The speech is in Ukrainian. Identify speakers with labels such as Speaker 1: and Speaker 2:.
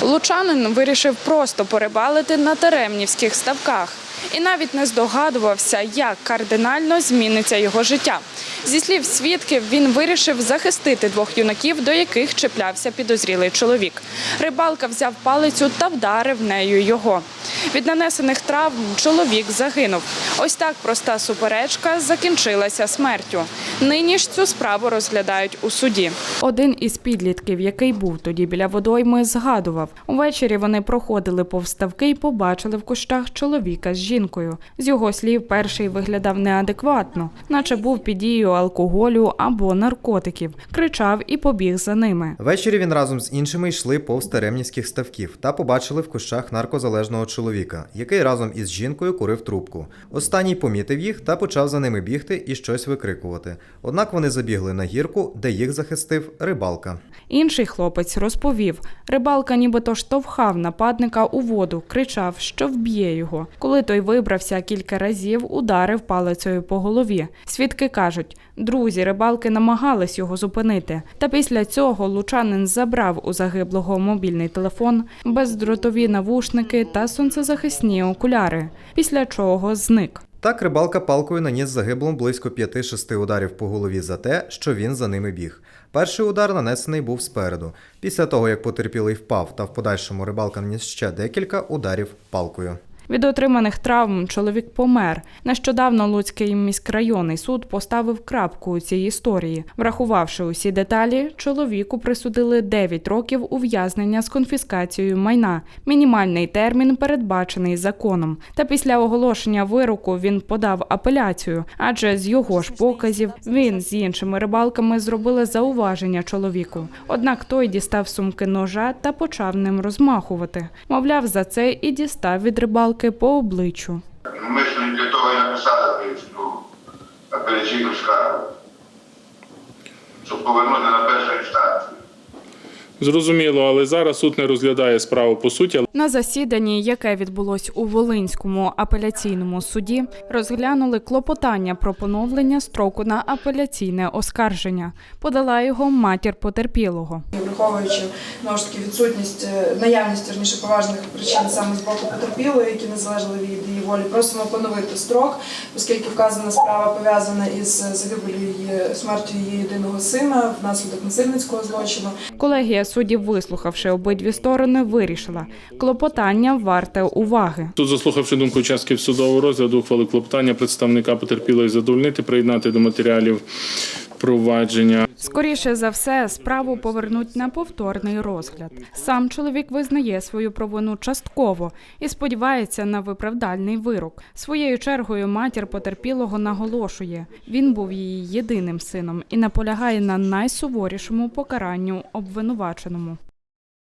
Speaker 1: Лучанин вирішив просто порибалити на теремнівських ставках і навіть не здогадувався, як кардинально зміниться його життя. Зі слів свідків, він вирішив захистити двох юнаків, до яких чіплявся підозрілий чоловік. Рибалка взяв палицю та вдарив нею його. Від нанесених травм чоловік загинув. Ось так проста суперечка закінчилася смертю. Нині ж цю справу розглядають у суді. Один із підлітків, який був тоді біля водойми, згадував. Увечері вони проходили повз ставки і побачили в кущах чоловіка з жінкою. З його слів, перший виглядав неадекватно, наче був під дією алкоголю або наркотиків. Кричав і побіг за ними.
Speaker 2: Ввечері він разом з іншими йшли повз теремнівських ставків та побачили в кущах наркозалежного чоловіка, який разом із жінкою курив трубку. Останній помітив їх та почав за ними бігти і щось викрикувати. Однак вони забігли на гірку, де їх захистив рибалка.
Speaker 1: Інший хлопець розповів, рибалка нібито штовхав нападника у воду, кричав, що вб'є його. Коли той вибрався кілька разів, ударив палицею по голові. Свідки кажуть, друзі рибалки намагались його зупинити. Та після цього лучанин забрав у загиблого мобільний телефон, бездротові навушники та сонцезахисні окуляри, після чого зник.
Speaker 2: Так рибалка палкою наніс загиблому близько 5-6 ударів по голові за те, що він за ними біг. Перший удар нанесений був спереду. Після того, як потерпілий впав та в подальшому рибалка наніс ще декілька ударів палкою.
Speaker 1: Від отриманих травм чоловік помер. Нещодавно Луцький міськрайонний суд поставив крапку у цій історії. Врахувавши усі деталі, чоловіку присудили 9 років ув'язнення з конфіскацією майна. Мінімальний термін передбачений законом. Та після оголошення вироку він подав апеляцію, адже з його ж показів він з іншими рибалками зробили зауваження чоловіку. Однак той дістав сумки ножа та почав ним розмахувати. Мовляв, за це і дістав від рибалки по обличчю.
Speaker 3: Ми ж для того і написали цю апеляційну скаргу, щоб повернути на першу інстанцію.
Speaker 4: Зрозуміло, але зараз суд не розглядає справу по суті.
Speaker 1: На засіданні, яке відбулось у Волинському апеляційному суді, розглянули клопотання про поновлення строку на апеляційне оскарження. Подала його матір потерпілого.
Speaker 5: Враховуючи знову ж таки відсутність е, наявність верніше поважних причин саме з боку потерпілої, які не залежали від її волі, просимо поновити строк, оскільки вказана справа пов'язана із загибелью її смертю її єдиного сина внаслідок насильницького злочину.
Speaker 1: Колегія суддів, вислухавши обидві сторони, вирішила клопотання варте уваги.
Speaker 4: Тут, заслухавши думку учасників судового розгляду, ухвалив клопотання представника потерпілої задовольнити, приєднати до матеріалів провадження.
Speaker 1: Скоріше за все, справу повернуть на повторний розгляд. Сам чоловік визнає свою провину частково і сподівається на виправдальний вирок. Своєю чергою матір потерпілого наголошує, він був її єдиним сином і наполягає на найсуворішому покаранню обвинуваченому.